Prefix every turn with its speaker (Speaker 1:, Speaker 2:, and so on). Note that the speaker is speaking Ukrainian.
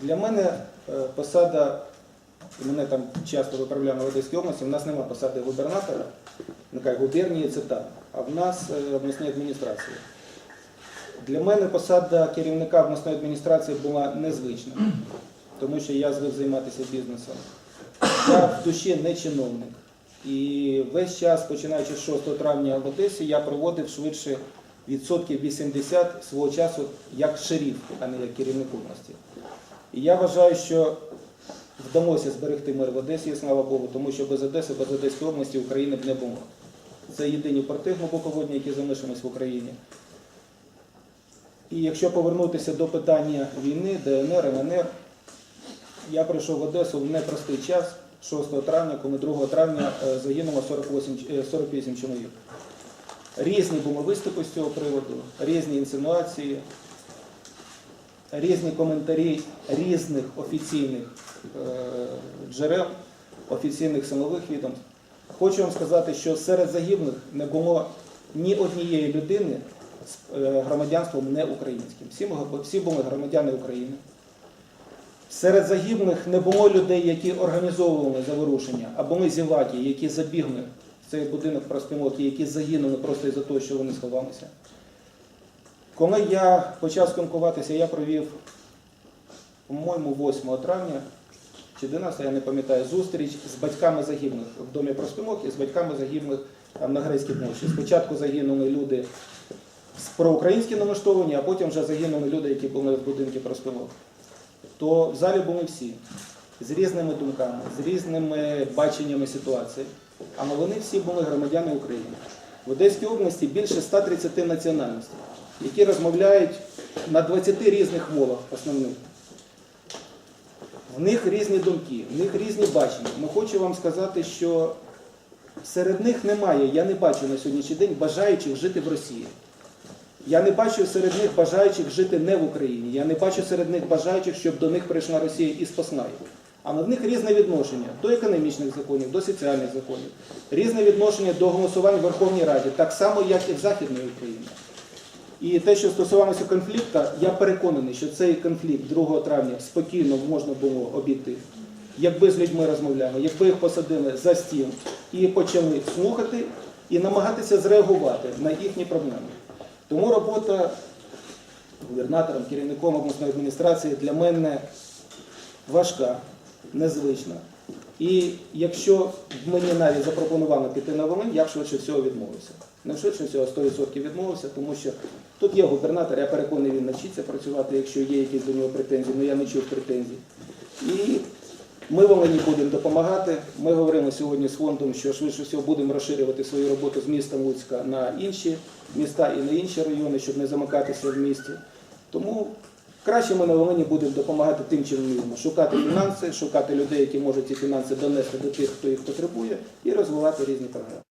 Speaker 1: Для мене е, посада, мене там часто виправляли в Одеській області, в нас немає посади губернатора, нехай губернії це так, а в нас е, обласні адміністрації. Для мене посада керівника обласної адміністрації була незвична, тому що я звик займатися бізнесом. Я в душі не чиновник. І весь час, починаючи з 6 травня в Одесі, я проводив швидше відсотків 80 свого часу як шериф, а не як керівник області. І я вважаю, що вдалося зберегти мир в Одесі, слава Богу, тому що без Одеси, без Одеської області України б не було. Це єдині порти глибоководні, які залишились в Україні. І якщо повернутися до питання війни, ДНР, ЛНР, я прийшов в Одесу в непростий час, 6 травня, коли 2 травня е, загинуло 48, е, 48 чоловік. Різні були виступи з цього приводу, різні інсинуації, різні коментарі різних офіційних е, джерел, офіційних силових відомств. Хочу вам сказати, що серед загиблих не було ні однієї людини з е, громадянством не українським. Всі, були- громадяни України. Серед загиблих не було людей, які організовували заворушення, а були зіваки, які забігли в цей будинок проспілок, і які загинули просто із-за того, що вони сховалися. Коли я почав спілкуватися, я провів, по-моєму, 8 травня чи 11, я не пам'ятаю, зустріч з батьками загиблих в домі проспілок і з батьками загиблих на Грецькій площі. Спочатку загинули люди з проукраїнські налаштовані, а потім вже загинули люди, які були в будинку проспілок. То в залі були всі з різними думками, з різними баченнями ситуації. Але вони всі були громадяни України. В Одеській області більше 130 національностей, які розмовляють на 20 різних мовах основних. В них різні думки, в них різні бачення. Ну хочу вам сказати, що серед них немає, я не бачу на сьогоднішній день бажаючих жити в Росії. Я не бачу серед них бажаючих жити не в Україні. Я не бачу серед них бажаючих, щоб до них прийшла Росія і спасла їх. Але в них різне відношення до економічних законів, до соціальних законів, різне відношення до голосувань в Верховній Раді, так само, як і в Західній Україні. І те, що стосувалося конфлікту, я переконаний, що цей конфлікт 2 травня спокійно можна було обійти, якби з людьми розмовляли, якби їх посадили за стіл і почали слухати і намагатися зреагувати на їхні проблеми. Тому робота губернатором, керівником обласної адміністрації для мене важка, незвична. І якщо мені навіть запропонували піти на Волинь, я б швидше всього відмовився. Не швидше всього 100% відмовився, тому що тут є губернатор, я переконаний, він навчиться працювати, якщо є якісь до нього претензії, але я не чув претензій. І ми Волині будемо допомагати. Ми говоримо сьогодні з фондом, що швидше всього будемо розширювати свою роботу з міста Луцька на інші міста і на інші райони, щоб не замикатися в місті. Тому краще ми на Волині будемо допомагати тим, чим вміємо. Шукати фінанси, шукати людей, які можуть ці фінанси донести до тих, хто їх потребує, і розвивати різні програми.